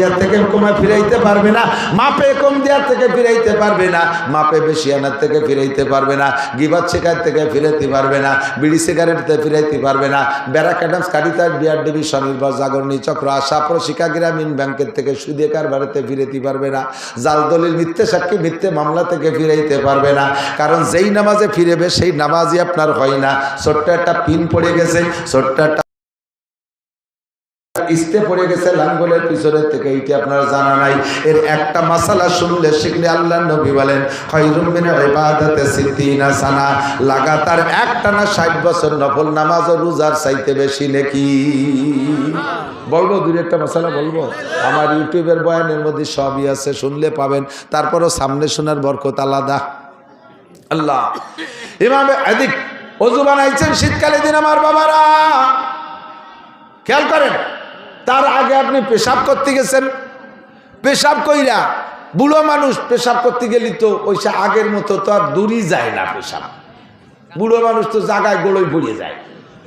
দেওয়ার থেকে কমা ফিরাইতে পারবে না, মাপে কম দেওয়ার থেকে ফিরাইতে পারবে না, মাপে বেশি আনার থেকে ফিরাইতে পারবে না গিবাদ শেখার থেকে ফিরাইতে পারবে না, বিড়ি সিগারেট থেকে ফিরাইতে পারবে না ব্যারাকাডামস কারিতার বিআর ডিবি স্বনির্ভর, জাগরণী, চক্র, আশা প্রশিকা গ্রামীণ ব্যাংকের থেকে সুদে কারবারেতে ফিরাইতে পারবে না, জাল দলিল, মিথ্যে সাক্ষী, মিথ্যে মামলা থেকে ফিরাইতে পারবে না, কারণ যেই নামাজে ফিরেবে, সেই নামাজই আপনার হয় না, ছোট্ট একটা পিন পড়ে গেছে, ছোট্ট ইস্তে পড়ে গেছে লাঙ্গলের থেকে আপনার জানা নাই। এর একটা মাসালা শুনলে শিখলে আল্লাহ নবী বলেন সানা। লাগাতার একটানা 60 বছর নফল নামাজ ও রোজার চাইতে বেশি নাকি? বলব একটা মশালা বলব? আমার ইউটিউবের বয়ানের মধ্যে সবই আছে, শুনলে পাবেন। তারপরও সামনে শোনার বরকত আলাদা। আল্লাহ। অজু বানাইছেন শীতকালে দিন আমার বাবারা। খেয়াল করেন তার আগে আপনি পেশাব করতে গেছেন। পেশাব কইরা বুড়ো মানুষ পেশাব করতে গেলি তো ওইসা আগের মতো তো আর দূরই যায় না পেশাব। বুড়ো মানুষ তো জায়গায় গোড়ই পড়িয়ে যায়।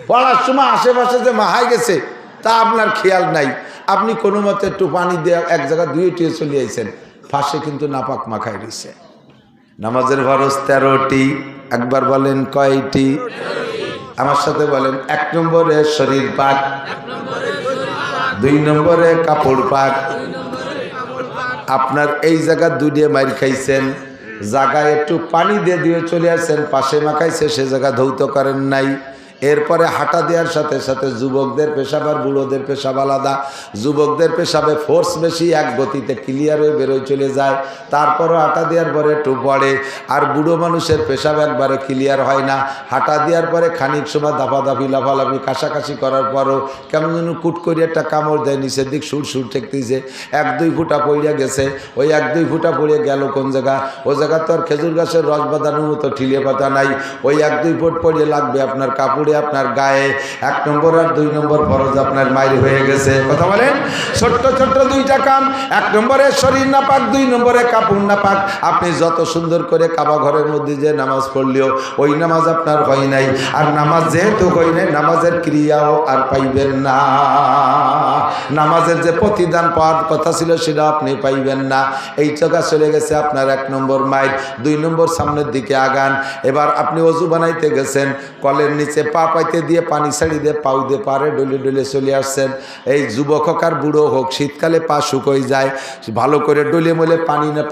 পড়ার সময় আশেপাশে যে মাহাই গেছে, তা আপনার খেয়াল নাই। আপনি কোনো মতে একটু পানি দিয়ে এক জায়গায় ধুয়ে টুয়ে চলে আইছেন, ফাঁসে কিন্তু নাপাক মাখাই রয়েছে নামাজের খরচ তেরোটি, একবার বলেন কয়টি? আমার সাথে বলেন, এক নম্বরে শরীর পাক দুই নম্বরে কাপড় পাক আপনার এই জায়গা দুইয়ে মাইর খাইছেন, জায়গায় একটু পানি দিয়ে দিয়ে চলে আসেন, পাশে মাখাইছে, সে জায়গা ধৌত করেন নাই। এরপরে হাঁটা দেওয়ার সাথে সাথে যুবকদের পেশাব আর বুড়োদের পেশাব আলাদা। যুবকদের পেশাবে ফোর্স বেশি, এক গতিতে ক্লিয়ার হয়ে বেরোয় চলে যায়। তারপরও হাঁটা দেওয়ার পরে একটু পড়ে। আর বুড়ো মানুষের পেশাব একবারে ক্লিয়ার হয় না। হাঁটা দেওয়ার পরে খানিক সময় দাফাদাফি, লাফালাফি, কাশাকাশি করার পরও কেমন যেন কুট করে একটা কামড় দেয়, নিচের দিক সুর সুর ঠেকতেছে। এক দুই ফুটা পড়িয়া গেছে। ওই এক দুই ফুটা পড়িয়ে গেল কোন জায়গা? ও জায়গা তো আর খেজুর গাছের রস বাঁধানোর মতো ঠিলে পাতা নাই। ওই এক দুই ফুট পড়িয়ে লাগবে আপনার কাপড়ে। আপনার গায়ে, এক নম্বর আর দুই নম্বর ফরজ আপনার মায়ের হয়ে গেছে। কথা বলেন? ছোট্ট ছোট্ট দুইটা কাম। এক নম্বরে শরীর না পাক দুই নম্বরে কাপড় না পাক আপনি যত সুন্দর করে কাবা ঘরের মধ্যে যে নামাজ পড়লেও, ওই নামাজ আপনার হয় নাই। আর নামাজ যেহেতু হয় নাই, নামাজের ক্রিয়াও আর পাইবেন না। নামাজের যে প্রতিদান পাওয়ার কথা ছিল সেটা আপনি পাইবেন না। এই জায়গা চলে গেছে আপনার এক নম্বর মাইল। দুই নম্বর সামনের দিকে আগান। এবার আপনি অজু বানাইতে গেছেন, কলের নিচে পা পাইতে দিয়ে পানি ছাড়ি দিয়ে পাউ দিয়ে পারে ডলে ডলে চলে আসছেন। এই যুবক হোক আর বুড়ো হোক, শীতকালে পা শুকোই যায়, ভালো করে ডলে মলে পানি না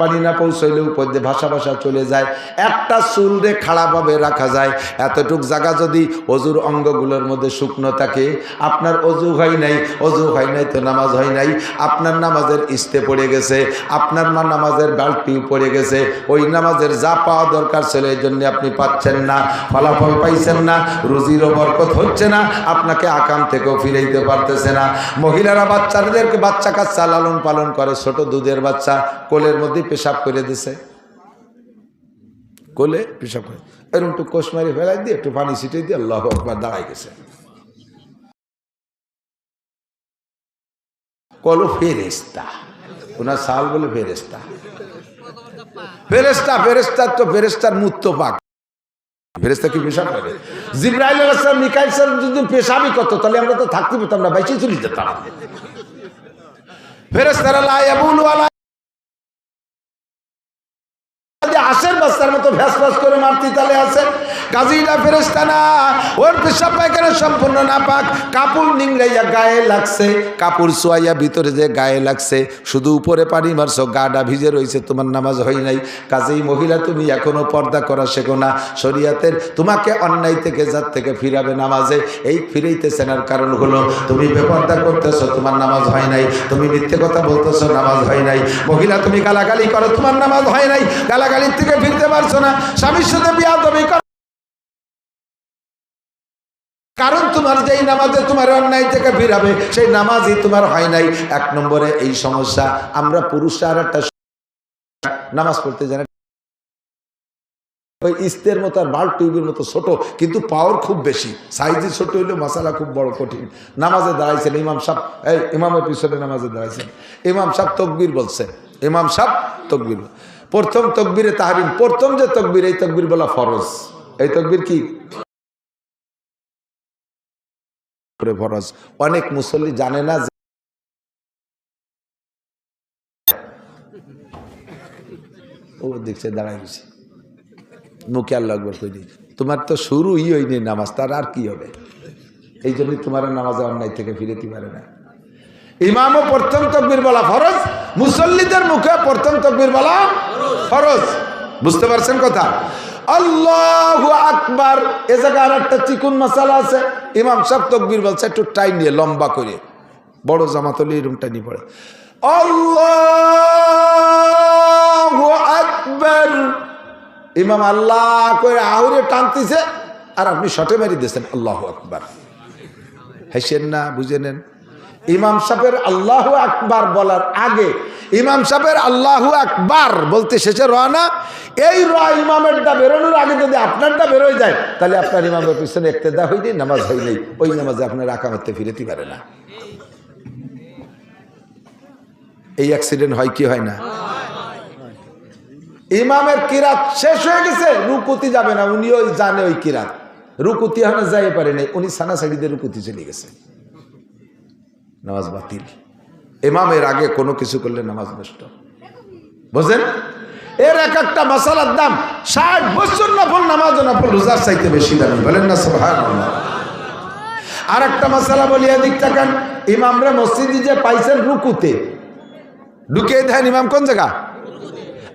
পানি না পৌঁছইলে উপর দিয়ে ভাসা ভাসা চলে যায়। একটা চুল রে খাড়াভাবে রাখা যায়। এতটুক জায়গা যদি অজুর অঙ্গগুলোর মধ্যে শুকনো থাকে, আপনার অজু হয় নাই, অজু হয় নাই তো নামাজ হয় নাই? আপনার নামাজের ইস্তে পড়ে গেছে, আপনার মা নামাজের বাল্টিও পড়ে গেছে, ওই নামাজের যা পাওয়া দরকার ছিল এই জন্য আপনি পাচ্ছেন না, ফলাফল পাইছেন না, রুজিরও বরকত হচ্ছে না, আপনাকে আকাম থেকেও ফিরাইতে পারতেছে না। মহিলারা বাচ্চাদেরকে বাচ্চা কাচ্চা লালন পালন করে, ছোট দুধের বাচ্চা কোলের মধ্যে পেশাব করে দিছে। কোলে পেশাব করে, এরকম একটু কোষ মারি ফেলাই দিয়ে একটু পানি ছিটিয়ে দিয়ে আল্লাহ একবার দাঁড়াই গেছে। কলো ফেরেস্তা ওনার সাল বলে ফেরেস্তা ফেরেস্তা ফেরেস্তার তো ফেরেস্তার মুক্ত পাক ফেরেস্তা কি পেশাব করে জিব্রাইল আসলাম মিকাইল সাল যদি পেশাবই করতো, তাহলে আমরা তো থাকতে পেতাম না বাইচে চলে যেতাম। ফেরেস্তারা লা ইয়াবুলু মতো ভ্যাস ভ্যাস করে মারতি তালে আছে। কাজীরা ফেরেস্তা না, ওর পেশাব পায়খানা সম্পূর্ণ না পাক কাপড় নিংড়াইয়া গায়ে লাগছে, কাপড় সোয়াইয়া ভিতরে যে গায়ে লাগছে। শুধু উপরে পানি মারছো, গাটা ভিজে রয়েছে তোমার নামাজ হয় নাই। কাজেই মহিলা, তুমি এখনও পর্দা করা শেখো না। শরিয়াতের তোমাকে অন্যায় থেকে যার থেকে ফিরাবে নামাজে। এই ফিরাইতেছেন আর কারণ হলো, তুমি বেপর্দা করতেছো, তোমার নামাজ হয় নাই। তুমি মিথ্যে কথা বলতেছো, নামাজ হয় নাই। মহিলা, তুমি গালাগালি করো, তোমার নামাজ হয় নাই। গালাগালির থেকে ফিরতে পারছ না? স্বামীর সাথে বিয়া তুমি করো। কারণ তোমার যেই নামাজে তোমার অন্যায় থেকে ফিরাবে, সেই নামাজই তোমার হয় নাই। এক নম্বরে এই সমস্যা, আমরা পুরুষরা আর একটা নামাজ পড়তে জানি ওই ইস্তের মতো আর বাল্ব টিউবের মতো ছোট, কিন্তু পাওয়ার খুব বেশি। সাইজে ছোট হইলেও মশালা খুব বড় কঠিন। নামাজে দাঁড়াইছেন, ইমাম সাহ এই, ইমামের পিছনে নামাজে দাঁড়াইছেন। ইমাম সাহ তকবির বলছে ইমাম সাহ তকবির প্রথম তকবিরে তাহারিম, প্রথম যে তকবির, এই তকবির বলা ফরজ। এই তকবির কি? ফরজ। অনেক মুসল্লি জানে না ও দেখছে দাঁড়াই মুখে তোমার তো শুরুই হয়নি নামাজ, তার আর কি হবে? এই জন্যই তোমার নামাজে অন্যায় থেকে ফিরেতে পারে না। ইমামও প্রথম তকবির বলা ফরজ, মুসল্লিদের মুখে প্রথম তকবির বলা ফরজ। বুঝতে পারছেন কথা? আল্লাহ আকবার। এ জায়গায় আর একটা চিকুন মশালা আছে। ইমাম সব তকবির বলছে, একটু টাইম নিয়ে, লম্বা করে। বড় জামাতলি এরকম টাইনি পড়ে। আল্লাহু আকবার। ইমাম আল্লাহ করে আহুরে টানতেছে, আর আপনি শটে মারি দিয়েছেন। আল্লাহ আকবার। হেসেন না, বুঝে নেন। ইমাম সাহেবের আল্লাহ আকবার বলার আগে, ইমাম সাহেবের আল্লাহ আকবার বলতে শেষে রওনা, এই র ইমামেরটা বেরোনোর আগে যদি আপনারটা বেরোয় যায়, তাহলে আপনার ইমামের পিছনে একতেদা যায় নামাজ হয় নাই, ওই নামাজে আপনার আকামাতে ফিরেতে পারে না। এই অ্যাক্সিডেন্ট হয় কি হয় না? ইমামের কিরাত শেষ হয়ে গেছে, রুকুতি যাবে না, উনিও জানে ওই কিরাত। রুকুতি এখনও যাই পারে নাই, উনি সানা সাইডিতে রুকুতি চলে গেছে। নামাজ বাতিল। ইমামের আগে কোনো কিছু করলে নামাজ নষ্ট। বুঝলেন? এর এক একটা মশালার দাম ষাট বছর নফল, নামাজ নফল রোজার চাইতে বেশি দামি। বলেন না সুবহান আর একটা মশালা বলি, এদিক তাকান। ইমামরা মসজিদে যে পাইছেন রুকুতে, ঢুকিয়ে দেন ইমাম কোন জায়গা?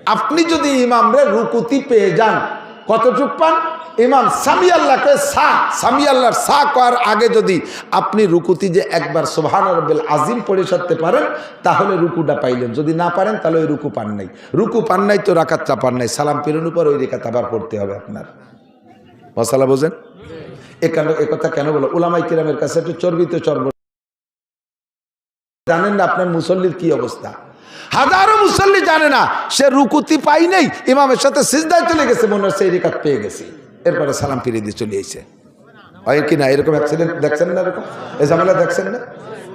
আপনি যদি ইমামরে রুকুতি পেয়ে যান, কতটুক পান? ইমাম সামি আল্লাহকে সা, সামি আল্লাহর সা করার আগে যদি আপনি রুকুতি যে একবার সোহান রব্বেল আজিম পড়ে সারতে পারেন, তাহলে রুকুটা পাইলেন। যদি না পারেন, তাহলে ওই রুকু পান নাই। রুকু পান নাই তো রাকাতটা পান নাই। সালাম পেরোনোর উপর ওই রেখাত আবার পড়তে হবে আপনার। মশালা বোঝেন? এ কেন, এ কথা কেন বলো? ওলামাই কিরামের কাছে একটু চর্বিত চর্ব। জানেন না আপনার মুসল্লির কি অবস্থা? হাজারো মুসল্লি জানে না, সে রুকুতি পাই নেই, ইমামের সাথে সিজদায় চলে গেছে, মনে হচ্ছে এই রেখাত পেয়ে গেছি। এরপরে সালাম ফিরে দিয়ে চলে এসে। হয় কি না? এরকম অ্যাক্সিডেন্ট দেখছেন না এরকম? এই ঝামেলা দেখছেন না?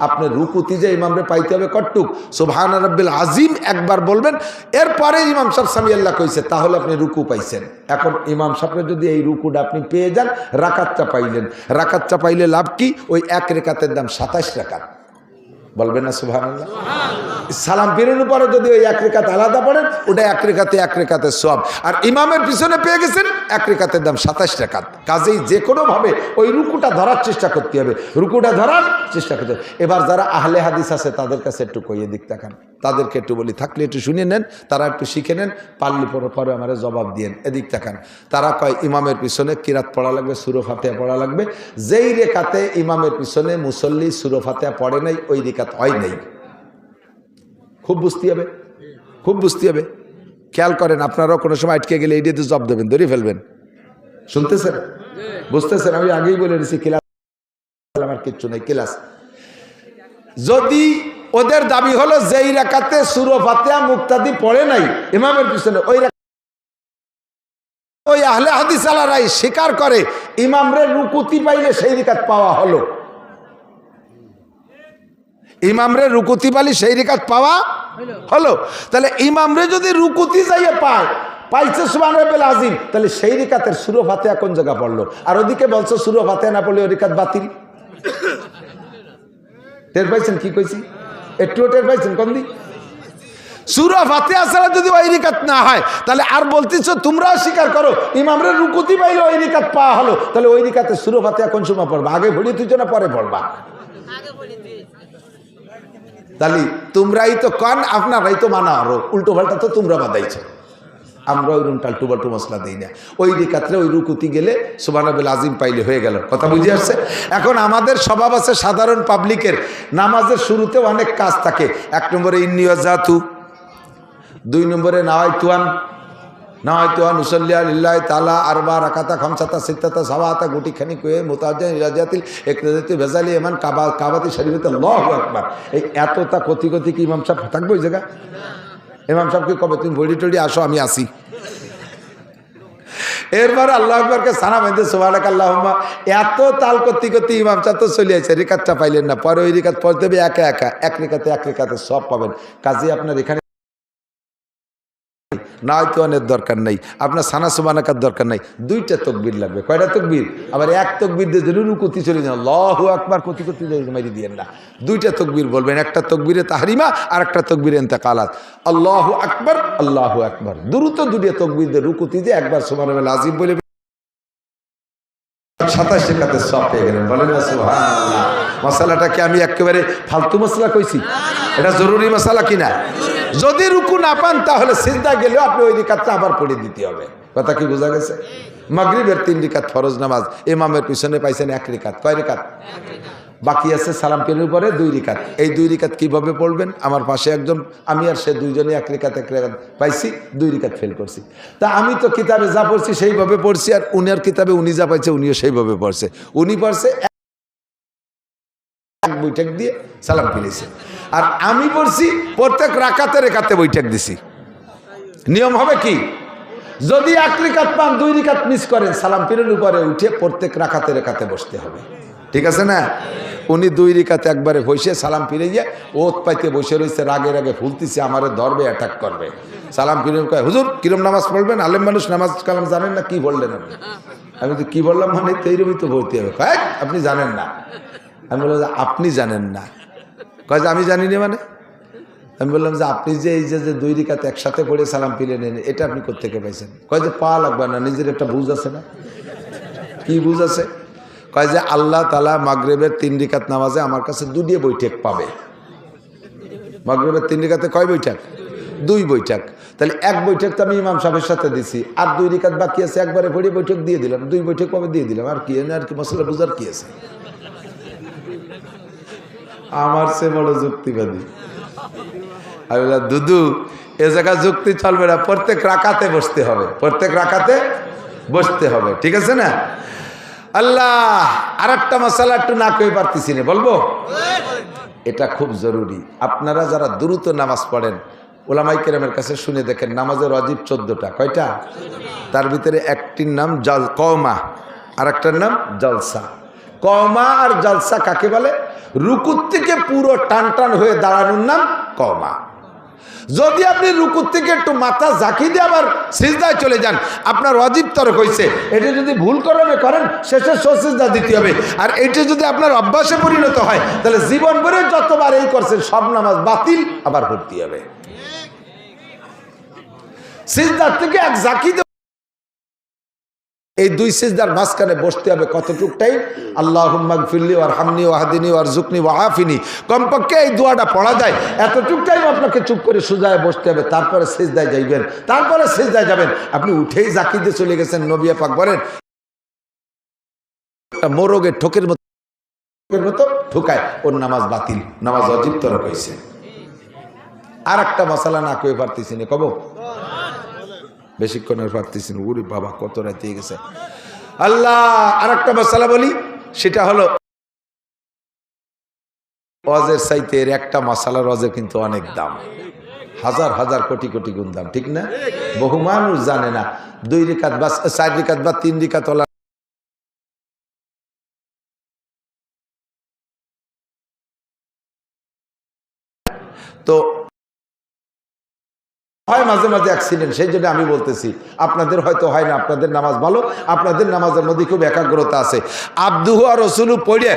আপনি রুকুতি যে ইমামরে পাইতে হবে কটুক সুবহান রব্বিল আজিম একবার বলবেন, এরপরে ইমাম সাহেব সামি আল্লাহ কইছে, তাহলে আপনি রুকু পাইছেন। এখন ইমাম সাহেবের যদি এই রুকুটা আপনি পেয়ে যান, রাকাতটা পাইলেন। রাকাতটা পাইলে লাভ কি? ওই এক রেখাতের দাম সাতাশ রাকাত বলবেন না আল্লাহ সালাম ফিরানোর পরে যদি ওই এক রেখাত আলাদা পড়েন, ওটা এক রেখাতে এক রেখাতে সব। আর ইমামের পিছনে পেয়ে গেছেন এক রেখাতের দাম সাতাশ রেখাত। কাজেই যে কোনোভাবে ওই রুকুটা ধরার চেষ্টা করতে হবে। রুকুটা ধরার চেষ্টা করতে হবে। এবার যারা আহলে হাদিস আছে, তাদের কাছে একটু কইয়ে দিক দেখান তাদেরকে একটু বলি, থাকলে একটু শুনে নেন, তারা একটু শিখে নেন, পারলে পরে পরে আমার জবাব দিয়েন। এদিক দেখান তারা কয়, ইমামের পিছনে কিরাত পড়া লাগবে সুরফাতিয়া পড়া লাগবে। যেই রেখাতে ইমামের পিছনে মুসল্লি সুরফাতিয়া পড়ে নাই, ওই রেখাত হয় নাই। খুব বুঝতে হবে, খুব বুঝতে হবে। খেয়াল করেন, আপনারাও কোনো সময় আটকে গেলে এইটাতে জব দেবেন, ধরে ফেলবেন। শুনতেছেন? বুঝতেছেন? আমি আগেই বলে দিয়েছি, ক্লাস আমার কিচ্ছু নেই, ক্লাস। যদি ওদের দাবি হলো যেই রেখাতে সুরো ফাতেহা, মুক্তাদি পড়ে নাই, ইমামের পিছনে ওই ওই আহলে হাদিস আলারাই স্বীকার করে, ইমামরে রুকুতি পাইলে সেই রেখাত পাওয়া হলো। ইমামরে রুকুতি পালি সেই রেখাত পাওয়া হলো। তাহলে ইমামরে যদি রুকুতি যাইয়ে পায় পাইছে সুবান রবেল আজিম তাহলে সেই রেখাতের সুরো ফাতেহা কোন জায়গা পড়ল? আর ওদিকে বলছো সুরো ফাতেহা না পড়লে ওই রেখাত বাতিল। টের পাইছেন কি কইছি? একটু টের পাইছেন কোন দিক? সুরা ফাতেহা ছাড়া যদি ওই রিকাত না হয় তাহলে আর বলতেছো তোমরাও স্বীকার করো ইমামরা রুকুতি পাইলে ওই রিকাত পাওয়া হলো। তাহলে ওই রিকাতে সুরো ফাতেহা কোন সময় পড়বা? আগে ভরিয়ে তুই না পরে পড়বা। তাহলে তোমরাই তো কন, আপনারাই তো মানা আরও। উল্টো পাল্টা তো তোমরা বাদাইছো আমরা ওই রুমটা টুবাল্টু মশলা দিই না। ওই রিকাত্রে ওই রুকুতি গেলে সুবানাবিল আজিম পাইলে হয়ে গেল। কথা বুঝে আসছে? এখন আমাদের স্বভাব আছে সাধারণ পাবলিকের। নামাজের শুরুতে অনেক কাজ থাকে। এক নম্বরে ইন্নিয়া জাতু দুই নম্বরে নাওয়াই তুয়ান নাওয়াই তুয়ান উসল্লিয়া লিল্লাহ তালা আরবা রাকাতা খামসাতা সিত্তাতা সাবাতা গুটি খানি কুয়ে মোতাজান ইরাজাতিল একরাজাতি ভেজালি এমান কাবা কাবাতি শরীফতে লহ একবার এই এতটা কতি কতি কি ইমাম সাহেব থাকবে ওই জায়গা ইমাম সাহেবকে কবে? তুমি বড়ি টড়ি আসো, আমি আসি। এরপরে আল্লাহ আকবরকে সানা বেঁধে সোহানাক আল্লাহ এত তাল করতে করতে ইমাম সাহেব তো চলে আছে রেখাতটা পাইলেন না। পরে ওই রেখাত পড়তে হবে একা একা। এক রেখাতে এক রেখাতে সব পাবেন। কাজে, আপনার এখানে না অনেক দরকার নেই। আপনার সানা সুবানাকার দরকার নাই। দুইটা তকবির লাগবে। কয়টা তকবির? আবার এক তকবির দিয়ে যদি রুকুতি চলে যান লহু আকবার কতি কতি মারি দিয়েন না। দুইটা তকবির বলবেন, একটা তকবিরে তাহারিমা আর একটা তকবিরে এন্তেকালাত আল্লাহ আকবর আল্লাহ আকবর। দ্রুত দুটিয়া তকবির দিয়ে রুকুতি দিয়ে একবার সুমান আজিম বলে সাতাশ সব পেয়ে গেলেন। বলেন মশালাটাকে আমি একেবারে ফালতু মশলা কইছি। এটা জরুরি মশালা কিনা? যদি রুকু না পান, তাহলে সিদ্ধা গেলেও আপনি ওই রিকাতটা আবার পড়ে দিতে হবে। কথা কি বোঝা গেছে? মাগরিবের তিন রিকাত ফরজ নামাজ, ইমামের পিছনে পাইছেন এক রিকাত। কয় রিকাত? বাকি আছে সালাম পেলের পরে দুই রিকাত। এই দুই রিকাত কীভাবে পড়বেন? আমার পাশে একজন, আমি আর সে দুইজনে এক রিকাত, এক রেখাত পাইছি, দুই রিকাত ফেল করছি। তা আমি তো কিতাবে যা পড়ছি সেইভাবে পড়ছি, আর উনার কিতাবে উনি যা পাইছে, উনিও সেইভাবে পড়ছে। উনি পড়ছে এক বৈঠক দিয়ে সালাম ফিরেছে। আর আমি পড়ছি, প্রত্যেক রাকাতে রেখাতে বৈঠক দিছি। নিয়ম হবে কি? যদি এক রিকাত পান, দুই রিকাত মিস করেন, সালাম পীরের উপরে উঠে প্রত্যেক রাখাতে রেখাতে বসতে হবে। ঠিক আছে না? উনি দুই রিকাতে একবারে বসে সালাম ফিরে গিয়ে ওত পাইতে বসে রয়েছে রাগে রাগে ফুলতিছে, আমারে ধরবে অ্যাটাক করবে। সালাম ফিরে কয় হুজুর, কিরম নামাজ পড়বেন? আলেম মানুষ নামাজ কালাম জানেন না? কি বললেন আপনি? আমি তো কি বললাম মানে? তো এইরকমই তো ভর্তি হবে আপনি জানেন না। আমি বললাম, আপনি জানেন না। কয় যে, আমি জানি না মানে? আমি বললাম যে, আপনি যে এই যে যে দুই রিকাত একসাথে পড়ে সালাম ফিরে নেন, এটা আপনি কোথেকে পাইছেন? কয় যে, পা লাগবে না, নিজের একটা বুঝ আছে না? কি বুঝ আছে? কয় যে, আল্লাহ তালা মাগরেবের তিন রিকাত নামাজে আমার কাছে দুটিয়ে বৈঠক পাবে। মাগরেবের তিন রিকাতে কয় বৈঠক? দুই বৈঠক। তাহলে এক বৈঠক তো আমি ইমাম সাহেবের সাথে দিছি, আর দুই রিকাত বাকি আছে, একবারে পড়ে বৈঠক দিয়ে দিলাম, দুই বৈঠক পাবে, দিয়ে দিলাম, আর কি, এনে আর কি মশলা বুঝার কি আছে? আমার সে বড় যুক্তিবাদী। আমি বললাম, দুদু, এ জায়গা যুক্তি চলবে না, প্রত্যেক রাকাতে বসতে হবে, প্রত্যেক রাকাতে বসতে হবে, ঠিক আছে না? আল্লাহ আর একটা মশালা একটু না কই পারতেছি না, বলব? এটা খুব জরুরি। আপনারা যারা দ্রুত নামাজ পড়েন, ওলামাই কেরামের কাছে শুনে দেখেন, নামাজের অজীব চোদ্দটা, কয়টা? তার ভিতরে একটির নাম জল কমা আর একটার নাম জলসা। কমা আর জলসা কাকে বলে? রুকুর থেকে পুরো টান টান হয়ে দাঁড়ানোর নাম কমা যদি আপনি রুকুর থেকে একটু মাথা ঝাঁকি দিয়ে আবার সিজদায় চলে যান, আপনার অজীব তরক হয়েছে এটা যদি ভুল করবে করেন, শেষে সসিজদা দিতে হবে। আর এটা যদি আপনার অভ্যাসে পরিণত হয়, তাহলে জীবন ভরে যতবার এই করছেন, সব নামাজ বাতিল আবার ভর্তি হবে। সিজদার থেকে এক দিয়ে এই দুই সিজদার মাঝখানে বসতে হবে কতটুক টাইম আল্লাহ ফিল্লি ওর হামনি ওয়াহাদিনী ওর জুকনি ওয়াহাফিনি কমপক্ষে এই দোয়াটা পড়া যায় এতটুক টাইম আপনাকে চুপ করে সুজায় বসতে হবে, তারপরে সিজদায় যাইবেন, তারপরে সিজদায় যাবেন। আপনি উঠেই জাকি দিয়ে চলে গেছেন নবিয়া পাক বলেন, মোরগের ঠোকের মতো মতো ঠুকায়, ওর নামাজ বাতিল, নামাজ অজিব হয়েছে আর একটা মশালা না কয়ে পারতেছি না, কব? বেশিক্ষণের পারতেছি না, উরি বাবা, কত রাতে গেছে। আল্লাহ আর একটা মশালা বলি, সেটা হলো অজের সাইতে এর একটা মশালার অজের কিন্তু অনেক দাম। হাজার হাজার কোটি কোটি গুণ দাম, ঠিক না? বহু মানুষ জানে না, দুই রিকাত বা চার রিকাত বা তিন ওলা তো হয় মাঝে মাঝে অ্যাক্সিডেন্ট সেই জন্য আমি বলতেছি, আপনাদের হয়তো হয় না, আপনাদের নামাজ ভালো, আপনাদের নামাজের মধ্যে খুব একাগ্রতা আছে। আব্দুহু আর রসুলু পড়ে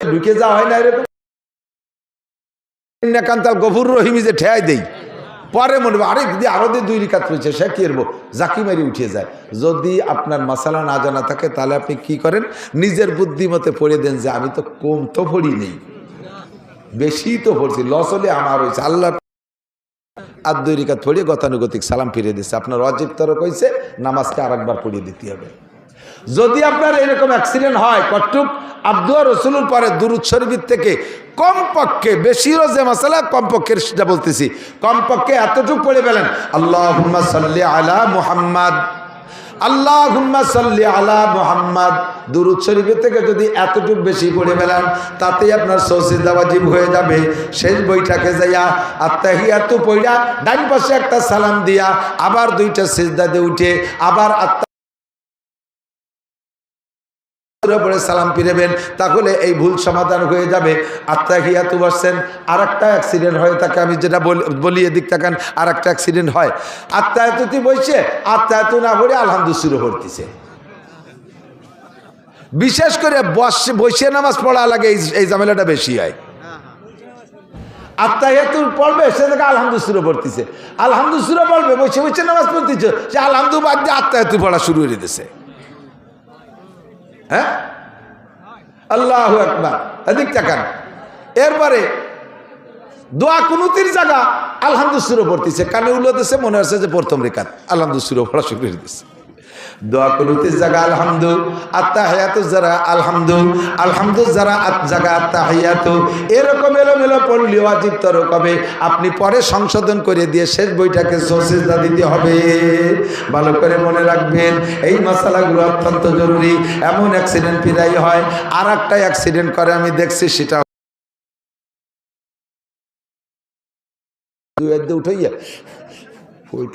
ঢুকে যাওয়া হয় না এরকম? কান্তাল গফুর রহিমি যে ঠেয়াই দেই। পরে মনে হবে আরেক দিয়ে আরও দিয়ে দুই রিকাত রয়েছে সে কি করব জাকি মারি উঠে যায়। যদি আপনার মশালা না জানা থাকে, তাহলে আপনি কি করেন? নিজের বুদ্ধিমতে পড়ে দেন যে, আমি তো কম তো পড়ি নেই বেশি তো পড়ছি, লস হলে আমার হয়েছে। আল্লাহ আর দুই রিকাত পড়িয়ে গতানুগতিক সালাম ফিরিয়ে দিচ্ছে আপনার অজিব তরক হয়েছে নামাজকে আর একবার পড়িয়ে দিতে হবে। যদি আপনার এরকম অ্যাক্সিডেন্ট হয় কটুক আব্দুয়া রসুলুর পরে দুরুদ শরীফের থেকে কমপক্ষে, বেশি রোজে মশালা কমপক্ষে সেটা বলতেছি, কমপক্ষে এতটুকু পড়ে ফেলেন আল্লাহ সাল্লি আলা মুহাম্মদ। আল্লাহ সাল্লি আলা মোহাম্মদ। দুরুদ শরীফের থেকে যদি এতটুকু বেশি পড়ে ফেলান তাতেই আপনার সৌসিদাবাজিব হয়ে যাবে। শেষ বইটাকে যাইয়া আত্মাহিয়াতু পইরা ডান পাশে একটা সালাম দিয়া আবার দুইটা সিজদাতে উঠে আবার আত্মা পরে সালাম ফিরেবেন, তাহলে এই ভুল সমাধান হয়ে যাবে। আত্মাহিয়াতু বসছেন আর একটা অ্যাক্সিডেন্ট হয়, তাকে আমি যেটা বলি- এদিক তাকান আর একটা অ্যাক্সিডেন্ট হয় আত্মায়াতুতি বইছে আত্মায়াতু না পড়ে আলহামদু শুরু করতেছে। বিশেষ করে বসে বসে নামাজ পড়া লাগে, এই ঝামেলাটা বেশি হয়। আত্মাহিয়াতুর পড়বে, সে থেকে শুরু পড়তেছে আলহামদু শুরু পড়বে বসে বসে নামাজ পড়তেছে, সে আলহামদু বাদ দিয়ে আত্মায়াতু পড়া শুরু করে দিতেছে হ্যাঁ? আল্লাহ একবার এদিক তাকান এরপরে দোয়া কুনুতির জায়গা আলহামদুসুরও পড়তেছে, কানে উল্লো দিছে, মনে হচ্ছে যে প্রথম রেখাত। আলহামদুসুরও পড়া শুরু দিচ্ছে দোয়া কুনুতির জায়গা আলহামদু, আত্মা হায়াতু যারা আলহামদু আলহামদু যারা আত্মা হায়াতু। এরকম এলোমেলো পড়লি ওয়াজিব তরকবে আপনি পরে সংশোধন করে দিয়ে শেষ বইটাকে সোসেজা দিতে হবে। ভালো করে মনে রাখবেন, এই মশালাগুলো অত্যন্ত জরুরি। এমন অ্যাক্সিডেন্ট প্রায় হয় আর একটা অ্যাক্সিডেন্ট করে আমি দেখছি, সেটা উঠাইয়া, ওই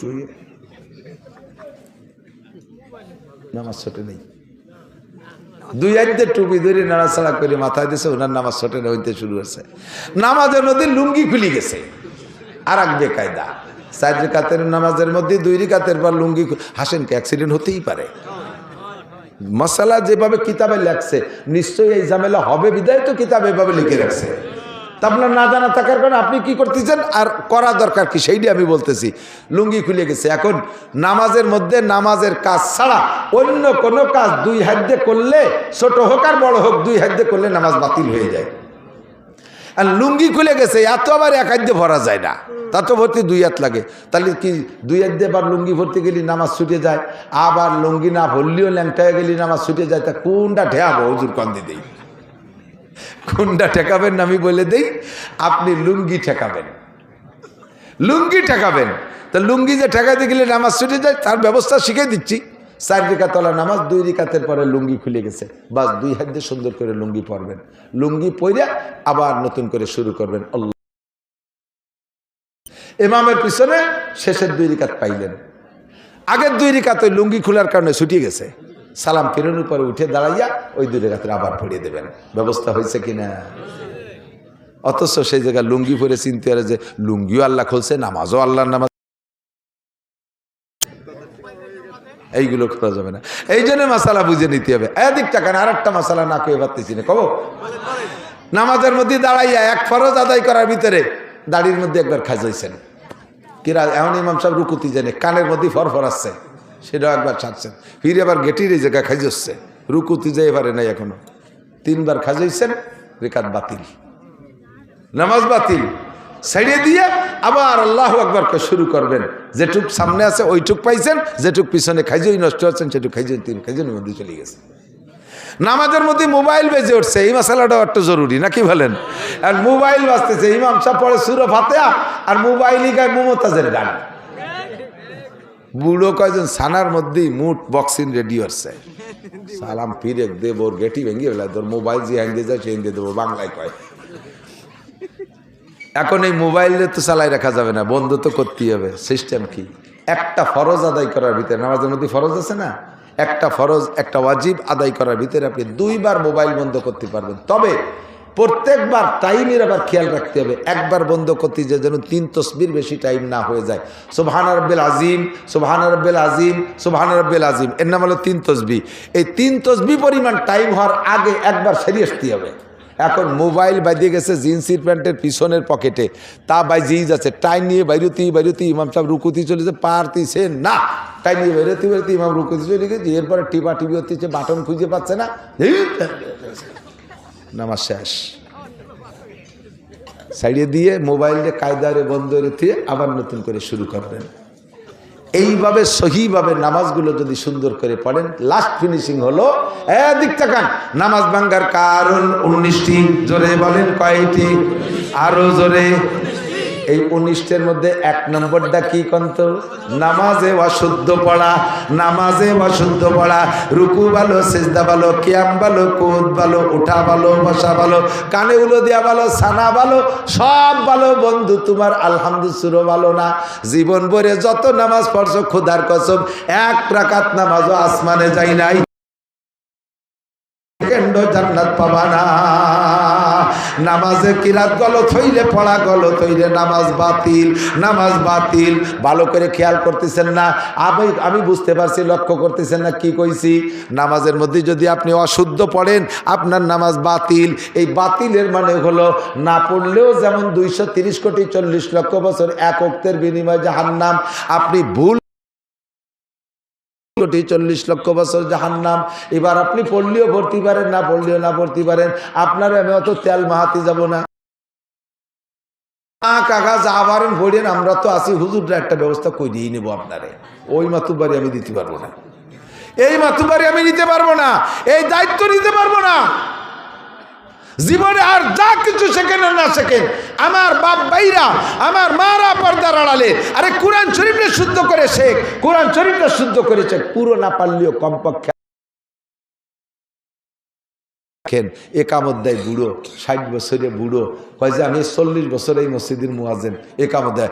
নামাজ ছোটে নেই। দুই একদের টুপি ধরে নাড়াচাড়া করে মাথায় দিছে, ওনার নামাজ ছোটে হইতে শুরু হয়েছে। নামাজের মধ্যে লুঙ্গি খুলি গেছে। আর এক বেকায়দা, চার রেখাতের নামাজের মধ্যে দুই রেখাতের পর লুঙ্গি হাসেন কি অ্যাক্সিডেন্ট হতেই পারে। মশালা যেভাবে কিতাবে লেখছে, নিশ্চয়ই এই ঝামেলা হবে বিদায় তো কিতাবে এভাবে লিখে রাখছে। তা আপনার না জানা থাকার কারণে আপনি কি করতেছেন? আর করা দরকার কি? সেইটি আমি বলতেছি। লুঙ্গি খুলে গেছে। এখন নামাজের মধ্যে নামাজের কাজ ছাড়া অন্য কোনো কাজ দুই হাত দিয়ে করলে ছোট হোক আর বড় হোক, দুই হাত দিয়ে করলে নামাজ বাতিল হয়ে যায়। আর লুঙ্গি খুলে গেছে, এত আবার এক হাত দিয়ে ভরা যায় না। তা তো ভর্তি দুই হাত লাগে। তাহলে কি দুই হাত দিয়ে আবার লুঙ্গি ভর্তি গেলি নামাজ ছুটে যায়? আবার লুঙ্গি না ভরলেও ল্যাংটায় গেলি নামাজ ছুটে যায়। তা কোনটা ঠেয়াবো হুজুর কন্দি দেই কোনটা ঠেকাবেন আমি বলে দেই, আপনি লুঙ্গি ঠেকাবেন। লুঙ্গি ঠেকাবেন। তা লুঙ্গি যে ঠেকাতে গেলে নামাজ ছুটে যায়, তার ব্যবস্থা শিখে দিচ্ছি। চার রিকা তলা নামাজ, দুই রিকাতের পরে লুঙ্গি খুলে গেছে। বাস দুই হাত দিয়ে সুন্দর করে লুঙ্গি পরবেন। লুঙ্গি পরে আবার নতুন করে শুরু করবেন। আল্লাহ। ইমামের পিছনে শেষের দুই রিকাত পাইলেন। আগের দুই রিকাত ওই লুঙ্গি খোলার কারণে ছুটিয়ে গেছে। সালাম ফিরানোর পরে উঠে দাঁড়াইয়া ওই দুই রেখাতে আবার পড়িয়ে দেবেন। ব্যবস্থা হয়েছে কিনা অথচ সেই জায়গায় লুঙ্গি পরে চিনতে পারে যে লুঙ্গিও আল্লাহ খুলছে, নামাজও আল্লাহর নামাজ। এইগুলো করা যাবে না। এই জন্য মশালা বুঝে নিতে হবে। এদিক টাকা আর একটা মশালা না কেউ পারতেছি না। কব? নামাজের মধ্যে দাঁড়াইয়া এক ফরজ আদায় করার ভিতরে দাড়ির মধ্যে একবার খাজাইছেন। কিরা এমন ইমাম সাহেব রুকুতি জানে, কানের মধ্যে ফরফর আসছে। সেটাও একবার ছাড়ছেন। ফিরে আবার গেটির এই জায়গায় খাইজচ্ছে রুকুতি যাই পারে নাই এখনও। তিনবার খাজাইছেন রেখাত বাতিল। নামাজ বাতিল। ছেড়ে দিয়ে আবার আল্লাহ আকবরকে শুরু করবেন। যেটুক সামনে আছে ওইটুক পাইছেন, যেটুক পিছনে খাইজই নষ্ট হচ্ছেন, সেটুক খাইজন তিন খাইজনের মধ্যে চলে গেছে। নামাজের মধ্যে মোবাইল বেজে উঠছে, এই মশালাটাও একটু জরুরি, নাকি বলেন? আর মোবাইল বাজতেছে, ইমাম সাহেব পড়ে সুরো ফাতেয়া আর মোবাইলই গায়ে মমতাজের গান। বুড়ো কয়জন সানার মধ্যেই মুট বক্সিং রেডি হচ্ছে। সালাম ফিরে দেব ওর গেটি ভেঙে ফেলা তোর মোবাইল যে হ্যাং দিয়ে যায় সে দিয়ে দেবো বাংলায় কয়। এখন এই মোবাইলে তো চালাই রাখা যাবে না বন্ধ তো করতেই হবে। সিস্টেম কি? একটা ফরজ আদায় করার ভিতরে নামাজের মধ্যে ফরজ আছে না? একটা ফরজ একটা ওয়াজিব আদায় করার ভিতরে আপনি দুইবার মোবাইল বন্ধ করতে পারবেন। তবে প্রত্যেকবার টাইমের আবার খেয়াল রাখতে হবে। একবার বন্ধ করতে যে যেন তিন তসবির বেশি টাইম না হয়ে যায়। সোভান রব্বেল আজিম সোভান রব্বেল আজিম সোভান রব্বেল আজিম এর নাম হলো তিন তসবি। এই তিন তসবি পরিমাণ টাইম হওয়ার আগে একবার সেরিয়ে আসতে হবে। এখন মোবাইল বাজিয়ে গেছে জিন্সির প্যান্টের পিছনের পকেটে তা বাই বাজিয়েই যাচ্ছে। টাইম নিয়ে বাইরুতি বাইরুতি ইমাম সাহেব রুকুতি চলেছে পারতিছে না। টাইম নিয়ে বেরোতে বেরোতে ইমাম রুকুতি চলে গেছে, এরপরে টিপা টিপি হচ্ছে বাটন খুঁজে পাচ্ছে না। নামাজ শেষ। সাইডে দিয়ে মোবাইলে কায়দারে বন্ধ রেখে আবার নতুন করে শুরু করবেন। এইভাবে সহিভাবে নামাজগুলো যদি সুন্দর করে পড়েন লাস্ট ফিনিশিং হলো নামাজ ভাঙ্গার কারণ উনিশটি। জোরে বলেন কয়টি? আরও জোরে। এই উনিশটের মধ্যে এক নম্বরটা কি কন্ত? নামাজে অশুদ্ধ পড়া, নামাজে অশুদ্ধ পড়া, রুকু ভালো, সেজদা ভালো, কিয়াম ভালো কোদ ভালো, উঠা ভালো, বসা ভালো, কানে উলো দিয়া ভালো, সানা ভালো, সব ভালো বন্ধু, তোমার আলহামদু সুরো ভালো না। জীবন ভরে যত নামাজ পড়ছো, খোদার কসম, এক রাকাত নামাজও আসমানে যাই নাই। জান্নাত পাবা না। নামাজে কিরাত গলত হইলে পড়া গলত হইলে নামাজ বাতিল নামাজ বাতিল। ভালো করে খেয়াল করতেছেন না? আমি আমি বুঝতে পারছি, লক্ষ্য করতেছেন না, কি কইছি? নামাজের মধ্যে যদি আপনি অশুদ্ধ পড়েন, আপনার নামাজ বাতিল। এই বাতিলের মানে হলো না পড়লেও যেমন দুইশো কোটি চল্লিশ লক্ষ বছর এক অক্তের বিনিময়ে জাহান্নাম। আপনি ভুল কোটি চল্লিশ লক্ষ বছর জাহান্নাম। এবার আপনি পড়লেও ভর্তি পারেন, না পড়লেও না ভর্তি পারেন। আপনার আমি অত তেল মাহাতি যাব না। কাকা, যা পারেন ভরেন আমরা তো আছি। হুজুররা একটা ব্যবস্থা করিয়ে নেব আপনারে? ওই মাতুবাড়ি আমি দিতে পারব না। এই মাতুবাড়ি আমি নিতে পারব না। এই দায়িত্ব নিতে পারব না। জীবনে আর যা কিছু শেখেন না শেখেন, আমার বাপ ভাইরা, আমার মারা পর্দার আড়ালে। আরে কোরআন শরীফটা শুদ্ধ করে শেখ। কোরআন শরীফটা শুদ্ধ করেছে পুরো না পারলেও কমপক্ষে একামত দেয় বুড়ো, ষাট বছরে বুড়ো। কয় যে আমি চল্লিশ বছরে এই মসজিদের মুয়াজেন একামত দেয়।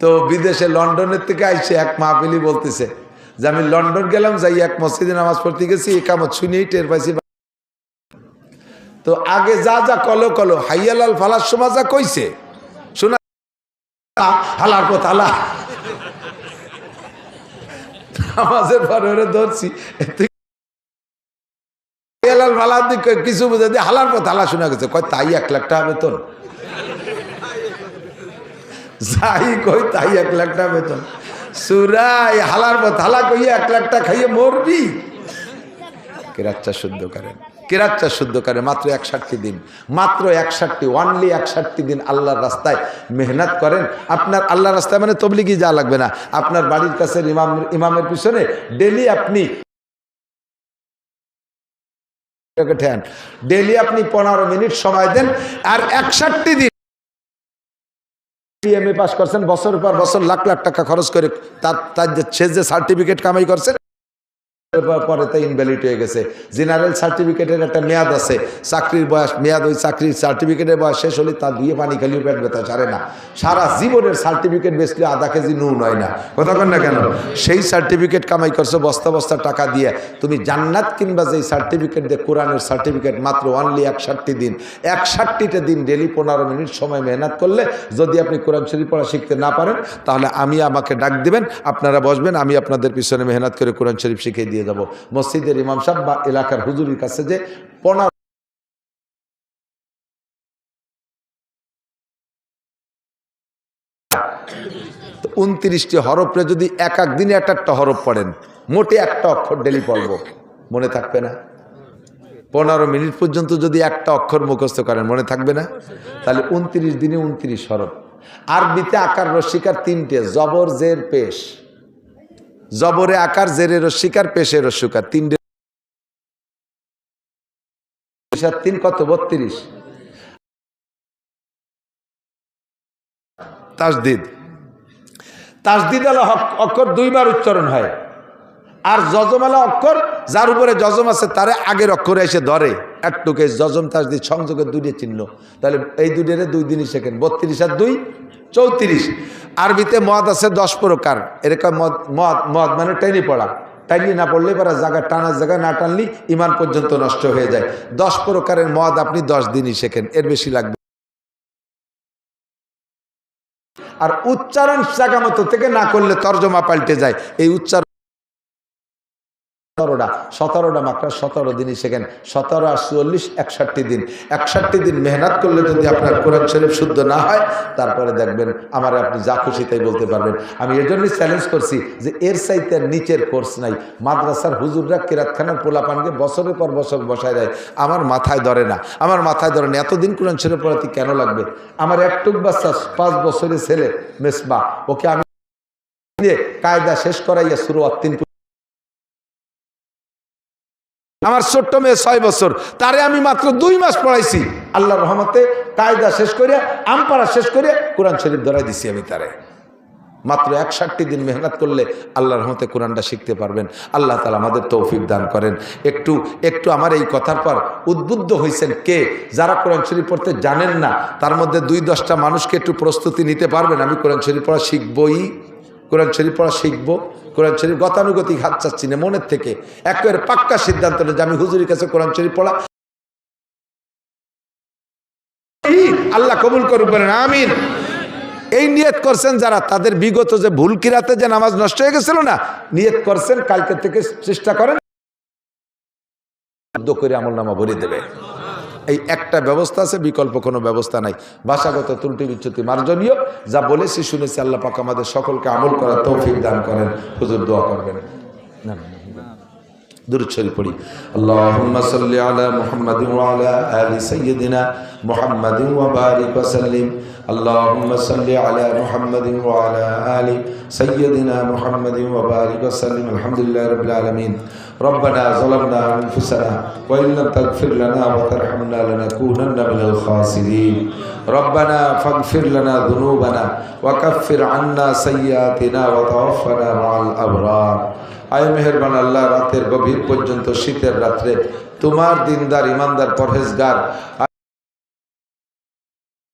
তো বিদেশে লন্ডনের থেকে আইসে এক মাহফিলি বলতেছে যে আমি লন্ডন গেলাম, যাই এক মসজিদে নামাজ পড়তে গেছি একামত শুনেই টের পাইছি তো আগে যা যা কলো কলো, হাইয়ালাল ফালার সময় যা কইছে, শোনা হালার পথ, হালা। নামাজের পরে ধরছি, তুই হালাল ফালার দিক কিছু বুঝে দিয়ে হালার পথ, হালা শোনা গেছে। কয়, তাই এক লাখ টাকা বেতন। যাই কই তাই এক লাখ টাকা বেতন সুরাই হালার পথ হালা কইয়া এক লাখ টাকা খাইয়ে মরবি কেরাচ্চা শুদ্ধ করেন কেরাচ্চা শুদ্ধ করে মাত্র একষট্টি দিন মাত্র একষট্টি ওয়ানলি একষট্টি দিন আল্লাহর রাস্তায় মেহনত করেন আপনার আল্লাহর রাস্তায় মানে তবলিগি যা লাগবে না আপনার বাড়ির কাছে ইমাম ইমামের পিছনে ডেলি আপনি ডেলি আপনি পনেরো মিনিট সময় দেন আর একষট্টি দিন এম এ পাস করছেন বছর পর বছর লাখ লাখ টাকা খরচ করে তার তার যে সার্টিফিকেট কামাই করছেন পরে তো ইনভ্যালিড হয়ে গেছে। জেনারেল সার্টিফিকেটের একটা মেয়াদ আছে। চাকরির বয়স, মেয়াদ ওই চাকরির সার্টিফিকেটের বয়স শেষ হলে তার দিয়ে পানি খালিও পেট ব্যথা ছাড়ে না। সারা জীবনের সার্টিফিকেট বেচলে আধা কেজি নুন হয় না। কথা কন না কেন? সেই সার্টিফিকেট কামাই করছ, বস্তা বস্তা টাকা দিয়ে। তুমি জান্নাত কিনবা যেই সার্টিফিকেট দিয়ে কোরআনের সার্টিফিকেট মাত্র অনলি একষট্টি দিন। একষট্টিটা দিন ডেলি পনেরো মিনিট সময় মেহনত করলে যদি আপনি কোরআন শরীফ পড়া শিখতে না পারেন, তাহলে আমি আমাকে ডাক দিবেন, আপনারা বসবেন, আমি আপনাদের পিছনে মেহনত করে কোরআন শরীফ শিখিয়ে দিয়ে যাব। মসজিদের ইমাম সাহেব বা এলাকার হুজুরির কাছে যে পনেরো উনত্রিশটি হরফে যদি এক এক দিনে এক একটা হরফ পড়েন, মোটে একটা অক্ষর ডেলি পড়ব, মনে থাকবে না? পনেরো মিনিট পর্যন্ত যদি একটা অক্ষর মুখস্থ করেন, মনে থাকবে না? তাহলে উনত্রিশ দিনে উনত্রিশ হরফ। আরবিতে আকার রস্বীকার তিনটে, জবর, জের, পেশ। জবরে আকার জেরের শিকার পেশের শিকার। তিন তিন কত? বত্রিশ। তাসদিদ। তাসদিদ আল হক- অক্ষর দুইবার উচ্চারণ হয়। আর যজমালা অক্ষর, যার উপরে যজম আছে, তারে আগের অক্ষরে এসে ধরে। একটুকে যজম তাসদিদ সংযোগের দুইটা চিহ্ন, তাহলে এই দুইটারে দুই দিনই শেখেন। বত্রিশ আর দুই, চৌত্রিশ। আরবিতে মদ আছে দশ প্রকার। এরকম মদ মদ মদ মানে টেনে পড়া। টাইনি না পড়লে পরে জায়গা টানার জায়গায় না টানলি ইমান পর্যন্ত নষ্ট হয়ে যায়। দশ প্রকারের মদ আপনি দশ দিনই শেখেন। এর বেশি লাগবে আর উচ্চারণ জায়গা মতো থেকে না করলে তর্জমা পাল্টে যায়। এই উচ্চারণ সতেরোটা সতেরোটা মাত্রা সতেরো দিনই শেখেন। সতেরো আর চুয়াল্লিশ, একষট্টি দিন। একষট্টি দিন মেহনত করলে যদি আপনার কোরআন শরীফ শুদ্ধ না হয়, তারপরে দেখবেন আমার আপনি যা খুশি তাই বলতে পারবেন। আমি এর জন্যই চ্যালেঞ্জ করছি যে এর চাইতে নিচের কোর্স নাই। মাদ্রাসার হুজুররা কেরাতখানার পোলাপানকে বছরের পর বছর বসায় দেয়। আমার মাথায় ধরে না। আমার মাথায় ধরে না। এতদিন কোরআন শরীফ পড়াতে কেন লাগবে? আমার একটুক বাচ্চা, পাঁচ বছরের ছেলে, মেসবা, ওকে আমি কায়দা শেষ করাইয়া শুরু অত্যন্ত আমার ছোট্ট মেয়ে ছয় বছর। তারে আমি মাত্র দুই মাস পড়াইছি। আল্লাহর রহমতে কায়দা শেষ করে আমপাড়া শেষ করে কোরআন শরীফ ধরাই দিছি আমি তারে। মাত্র একষট্টি দিন মেহনত করলে আল্লাহর রহমতে কোরআনটা শিখতে পারবেন। আল্লাহ তালা আমাদের তৌফিক দান করেন। একটু একটু আমার এই কথার পর উদ্বুদ্ধ হয়েছেন কে? যারা কোরআন শরীফ পড়তে জানেন না, তার মধ্যে দুই দশটা মানুষকে একটু প্রস্তুতি নিতে পারবেন। আমি কোরআন শরীফ পড়া শিখবই। কোরআন শরীফ পড়া শিখব, কোরআন শরীফ গতানুগতিক হাত চাচ্ছি না, মনের থেকে। একেবারে পাক্কা সিদ্ধান্ত যে আমি হুজুরের কাছে কোরআন শরীফ পড়া। আল্লাহ কবুল করুক, বলেন, আমিন। এই নিয়ত করছেন যারা, তাদের বিগত যে ভুল কিরাতে যে নামাজ নষ্ট হয়ে গেছিল না, নিয়ত করছেন, কালকে থেকে চেষ্টা করেন করে আমল নামা ভরে দেবে। এই একটা ব্যবস্থা আছে, বিকল্প কোনো ব্যবস্থা নাই। ভাষাগত ত্রুটি বিচ্ছুতি মার্জনীয়, যা বলেছি, শুনেছি, আল্লাহ পাক আমাদের সকলকে আমল করার তৌফিক দান করেন। হুজুর দোয়া করবেন। না। না, না। درود شريف পড়ি اللهم صل على محمد وعلى آل سيدنا محمد وبارك وسلم اللهم صل على محمد وعلى آل سيدنا محمد وبارك وسلم الحمد لله رب العالمين ربنا ظلمنا أنفسنا وإن لم تغفر لنا وترحمنا لنكونن من الخاسرين ربنا فاغفر لنا ذنوبنا وكفر عنا سيئاتنا وتوفنا مع الأبرار আয় মেহরবান আল্লাহ রাতের গভীর পর্যন্ত শীতের রাত্রে তোমার দিনদার ইমানদার পরহেজগার